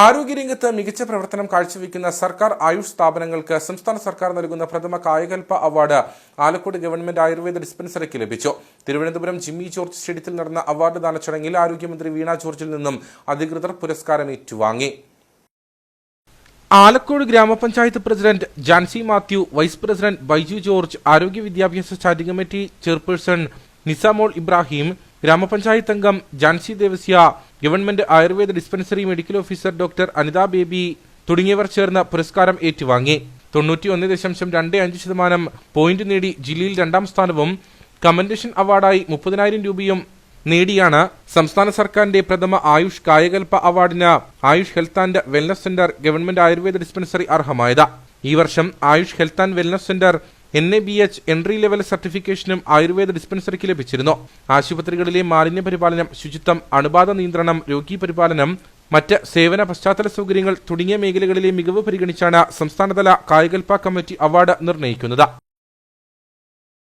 ആരോഗ്യരംഗത്ത് മികച്ച പ്രവർത്തനം കാഴ്ചവെക്കുന്ന സർക്കാർ ആയുഷ് സ്ഥാപനങ്ങൾക്ക് സംസ്ഥാന സർക്കാർ നൽകുന്ന പ്രഥമ കായകൽപ്പ അവാർഡ് ആലക്കോട് ഗവൺമെന്റ് ആയുർവേദ ഡിസ്പെൻസറിക്ക് ലഭിച്ചു. തിരുവനന്തപുരം ജിമ്മി ജോർജ് സ്റ്റേഡിയത്തിൽ നടന്ന അവാർഡ് ദാന ചടങ്ങിൽ ആരോഗ്യമന്ത്രി വീണ ജോർജിൽ നിന്നും അധികൃതർ പുരസ്കാരം ഏറ്റുവാങ്ങി. Alakode grama panchayat president Jancy Mathew vice president Baiju George ആരോഗ്യ വിദ്യാഭ്യാസ standing committee chairperson Nisamol Ibrahim grama panchayat അംഗം Jancy Devasia government Ayurveda dispensary medical officer doctor Anitha Baby തുടങ്ങിയവർ ചേർന്ന പുരസ്കാരം ഏറ്റുവാങ്ങി. തൊണ്ണൂറ്റിയൊന്ന് ദശാംശം രണ്ട് അഞ്ച് ശതമാനം പോയിന്റ് നേടി ജില്ലയിൽ രണ്ടാം സ്ഥാനവും കമന്റേഷൻ അവാർഡായി മുപ്പതിനായിരം രൂപയും നേടിയാണ്. സംസ്ഥാന സർക്കാരിന്റെ പ്രഥമ ആയുഷ് കായകൽപ്പ അവാർഡിന് Ayush health and wellness centre government Ayurveda dispensary അർഹമായത്. ഈ വർഷം Ayush health and wellness centre N A B H entry level സർട്ടിഫിക്കേഷനും Ayurveda ഡിസ്പെൻസറിക്ക് ലഭിച്ചിരുന്നു. ആശുപത്രികളിലെ മാലിന്യ പരിപാലനം ശുചിത്വം അണുബാധ നിയന്ത്രണം രോഗി പരിപാലനം മറ്റ് സേവന പശ്ചാത്തല സൗകര്യങ്ങൾ തുടങ്ങിയ മേഖലകളിലെ മികവ് പരിഗണിച്ചാണ് സംസ്ഥാനതല കായികൽപ്പ കമ്മിറ്റി അവാർഡ് നിർണയിക്കുന്നത്